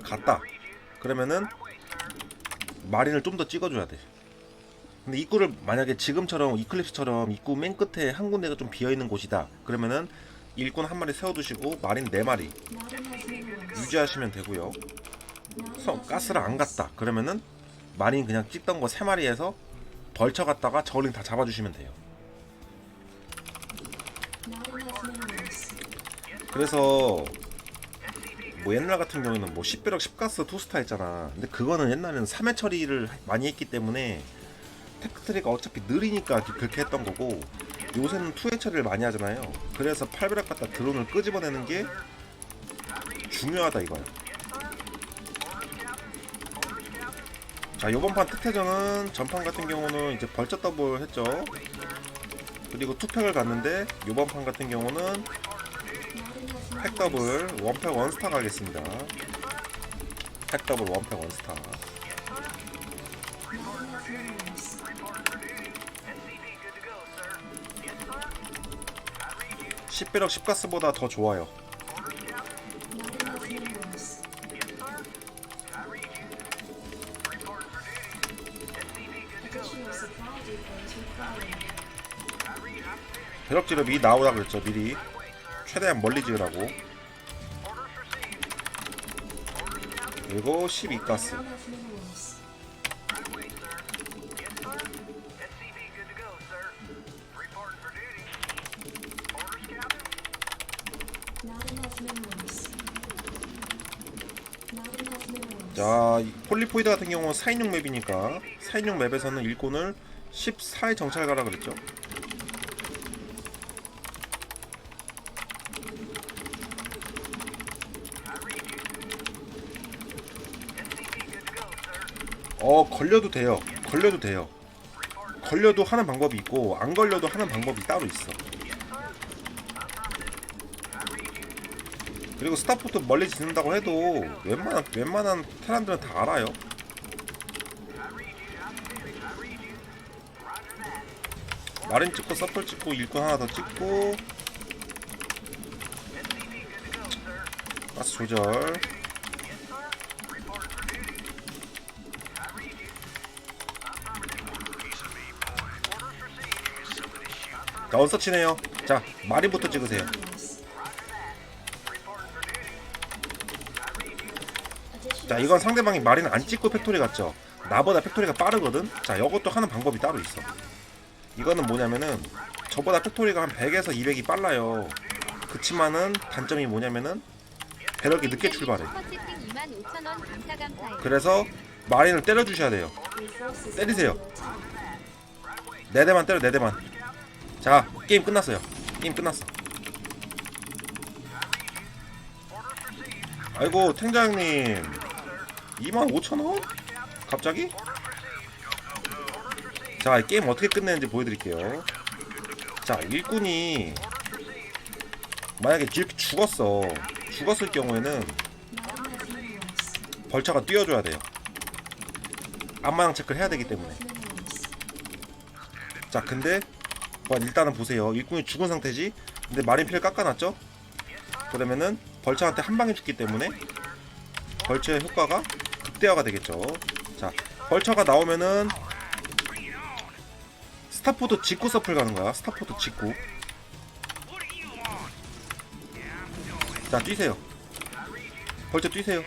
갔다. 그러면은 마린을 좀 더 찍어줘야 돼. 근데 입구를 만약에 지금처럼 이클립스처럼 입구 맨 끝에 한 군데가 좀 비어 있는 곳이다. 그러면은 일꾼 한 마리 세워두시고 마린 네 마리 유지하시면 되고요. 성 가스를 안 갔다. 그러면은 마린 그냥 찍던 거 세 마리에서 벌쳐 갔다가 저울링 다 잡아주시면 돼요. 그래서 뭐 옛날 같은 경우에는 뭐 10배럭 10가스 투스타 했잖아. 근데 그거는 옛날에는 3회 처리를 많이 했기 때문에 테크트리가 어차피 느리니까 그렇게 했던 거고 요새는 2회 처리를 많이 하잖아요. 그래서 8배럭 갖다 드론을 끄집어내는 게 중요하다 이거야. 자 요번 판 특혜전은 전판 같은 경우는 이제 벌쩍 더블 했죠. 그리고 투팩을 갔는데 요번 판 같은 경우는 팩 더블 원팩 원스타 가겠습니다. 팩 더블 원팩 원스타. 십0배럭 10가스보다 더 좋아요. 미리 나오라 그랬죠 미리 최대한 멀리 지으라고 그리고 12가스 자, 이 폴리포이드 같은 경우는 4인용 맵이니까 4인용 맵에서는 일꾼을 14에 정찰 가라 그랬죠. 어, 걸려도 돼요. 걸려도 돼요. 걸려도 하는 방법이 있고 안 걸려도 하는 방법이 따로 있어. 그리고 스타포트 멀리 짓는다고 해도 웬만한 웬만한 테란들은 다 알아요. 마린 찍고 서플 찍고 일꾼 하나 더 찍고 가스 조절 자 원서치네요. 자 마린부터 찍으세요. 자 이건 상대방이 마린 안 찍고 팩토리 갔죠? 나보다 팩토리가 빠르거든? 자 이것도 하는 방법이 따로 있어. 이거는 뭐냐면은 저보다 팩토리가 한 100에서 200이 빨라요. 그치만은 단점이 뭐냐면은 배럭이 늦게 출발해. 슈퍼채팅 25,000원 감사 감사해요. 그래서 마린을 때려주셔야 돼요. 때리세요. 네 대만 때려 네 대만 자 게임 끝났어요. 게임 끝났어. 아이고 탱장님. 25,000원? 갑자기? 자 게임 어떻게 끝내는지 보여드릴게요. 자 일꾼이 만약에 이렇게 죽었어. 죽었을 경우에는 벌처가 뛰어줘야 돼요. 안마당 체크를 해야 되기 때문에. 자 근데 뭐 일단은 보세요. 일꾼이 죽은 상태지? 근데 마린필 깎아놨죠? 그러면은 벌처한테 한 방에 죽기 때문에 벌처의 효과가 극대화가 되겠죠. 자 벌처가 나오면은 스타포드 직구 서플 가는 거야. 스타포드 직구. 자 뛰세요. 벌처 뛰세요.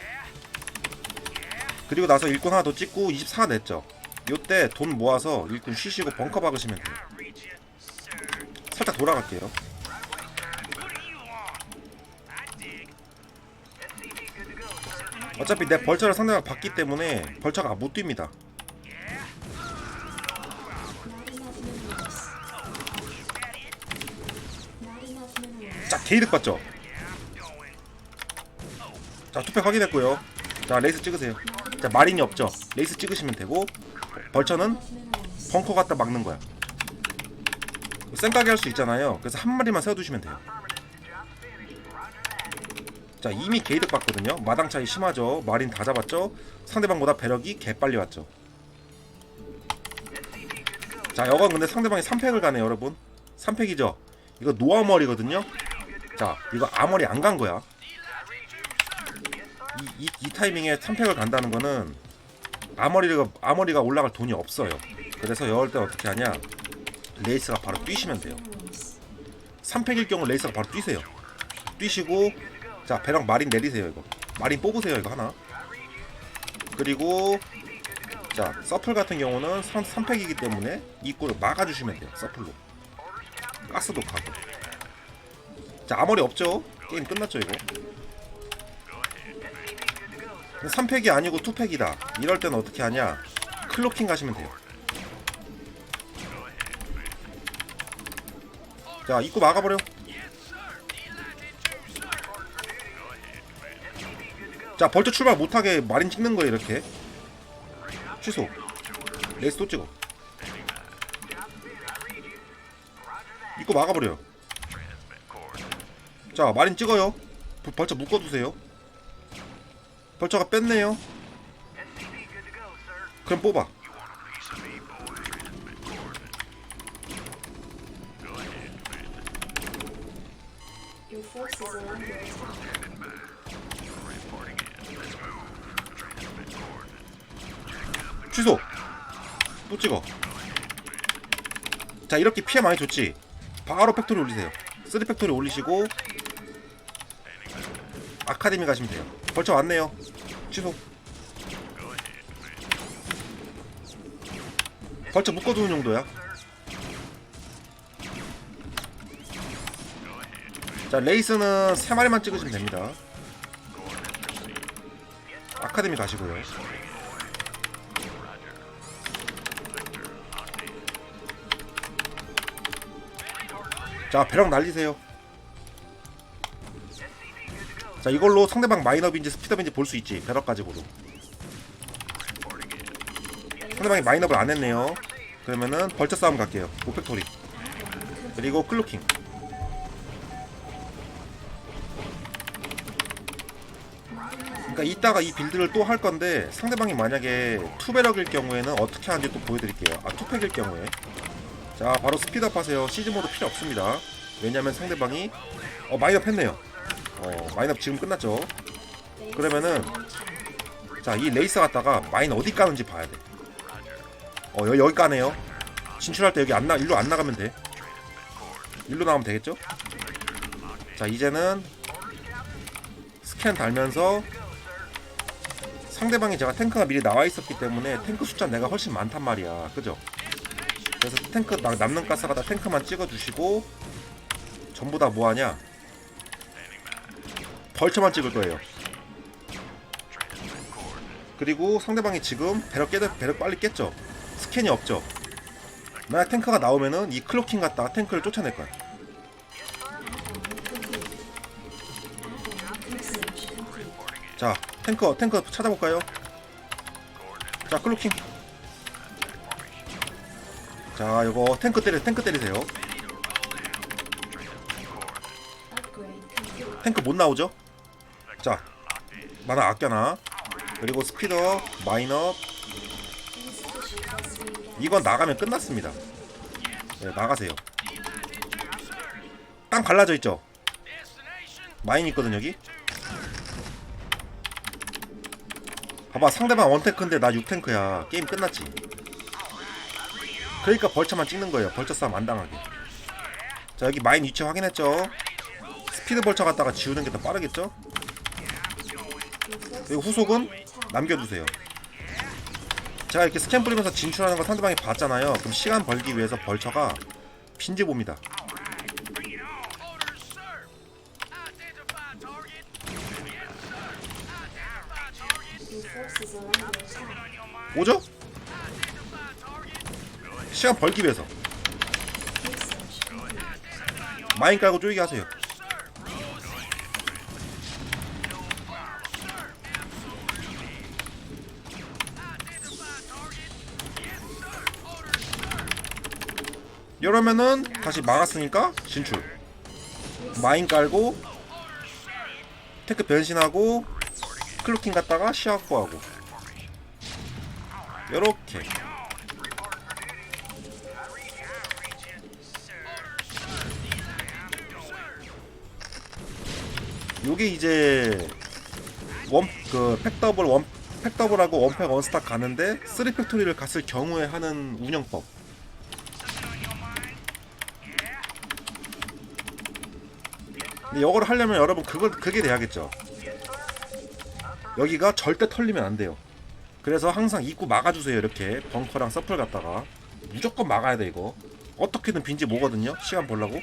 그리고 나서 일꾼 하나 더 찍고 24 냈죠. 요때 돈 모아서 일꾼 쉬시고 벙커 박으시면 돼요 살짝 돌아갈게요. 어차피 내 벌처를 상대방 받기 때문에 벌처가 못 뜁니다. 자 게이득 봤죠? 자 투팩 확인했고요. 자 레이스 찍으세요. 자 마린이 없죠? 레이스 찍으시면 되고 벌처는 벙커 갖다 막는 거야 쌩까게 할 수 있잖아요. 그래서 한 마리만 세워두시면 돼요. 자 이미 게이득 봤거든요. 마당 차이 심하죠. 마린 다 잡았죠. 상대방보다 배럭이 개빨리 왔죠. 자 여건 근데 상대방이 3팩을 가네 여러분. 3팩이죠? 이거 노아머리거든요. 자 이거 아머리 안 간 거야. 이, 이, 이 타이밍에 3팩을 간다는 거는 아머리가 아머리가 올라갈 돈이 없어요. 그래서 이럴 때 어떻게 하냐? 레이스가 바로 뛰시면 돼요. 3팩일 경우 레이스가 바로 뛰세요. 뛰시고 자 배랑 마린 내리세요 이거. 마린 뽑으세요 이거 하나. 그리고 자 서플 같은 경우는 3, 3팩이기 때문에 입구를 막아주시면 돼요. 서플로. 가스도 가고. 자 아머리 없죠? 게임 끝났죠 이거. 3팩이 아니고 2팩이다. 이럴 때는 어떻게 하냐? 클로킹 가시면 돼요. 자, 입구 막아버려. 자, 벌써 출발 못하게 마린 찍는 거예요, 이렇게. 취소. 레이스 또 찍어. 입구 막아버려요. 자, 마린 찍어요. 벌- 벌써 묶어두세요. 벌처가 뺐네요. 그럼 뽑아. 취소. 또 찍어. 자 이렇게 피해 많이 줬지. 바로 팩토리 올리세요. 3 팩토리 올리시고 아카데미 가시면 돼요. 벌써 왔네요. 취소. 벌써 묶어두는 정도야. 자 레이스는 세 마리만 찍으시면 됩니다. 아카데미 가시고요. 자 배럭 날리세요. 자 이걸로 상대방 마인업인지 스피드업인지 볼 수 있지 배럭 가지고도. 상대방이 마인업을 안 했네요. 그러면은 벌처 싸움 갈게요. 오펙토리. 그리고 클로킹 그러니까 이따가 이 빌드를 또 할 건데 상대방이 만약에 투배럭일 경우에는 어떻게 하는지 또 보여드릴게요. 아 투팩일 경우에. 자 바로 스피드업 하세요. 시즈 모드 필요 없습니다. 왜냐면 상대방이 어 마인업 했네요. 어 마인업 지금 끝났죠? 그러면은 자 이 레이스 갔다가 마인 어디 까는지 봐야 돼 어 여기, 여기 까네요. 진출할 때 여기 안 나, 일로 안 나가면 돼. 일로 나가면 되겠죠? 자 이제는 스캔 달면서 상대방이 제가 탱크가 미리 나와 있었기 때문에 탱크 숫자 내가 훨씬 많단 말이야. 그죠? 그래서 탱크 나- 남는 가스 가 다 탱크만 찍어주시고 전부 다 뭐하냐? 벌처만 찍을 거예요. 그리고 상대방이 지금 배럭 깨 배럭 빨리 깼죠? 스캔이 없죠? 만약 탱크가 나오면은 이 클로킹 갖다가 탱크를 쫓아낼 거야 자 탱크 탱크 찾아볼까요 자 클로킹 자 요거 탱크 때리 탱크 때리세요. 탱크 못 나오죠? 자, 만화 아껴놔. 그리고 스피더, gas. 이건 나가면 끝났습니다. 네, 나가세요. 땅 갈라져 있죠? 마인 있거든 여기. 봐봐 상대방 원탱크인데 나 6탱크야. 게임 끝났지. 그러니까 벌처만 찍는 거예요. 벌처 싸움 안 당하게. 자 여기 마인 위치 확인했죠? 스피드 벌처 갖다가 지우는 게 더 빠르겠죠? 그리고 후속은. 남겨두세요. 제가 이렇게 스캔 뿌리면서 진출하는 거 상대방이 봤잖아요. 그럼 시간 벌기 위해서 벌처가 빈지 봅니다. 오죠? 시간 벌기 위해서. 마인 깔고 쪼이게 하세요. 이러면은 다시 막았으니까 진출. 마인 깔고 테크 변신하고 클로킹 갔다가 시야 확보하고 요렇게 요게 이제 원그 팩더블 원 팩더블하고 원팩 원스탁 가는데 쓰리 팩토리를 갔을 경우에 하는 운영법. 근데 이거를 하려면 여러분 그걸 그게 돼야겠죠. 여기가 절대 털리면 안 돼요. 그래서 항상 입구 막아주세요 이렇게. 벙커랑 서플 갖다가. 무조건 막아야 돼 이거. 어떻게든 빈집 오거든요. 시간 보려고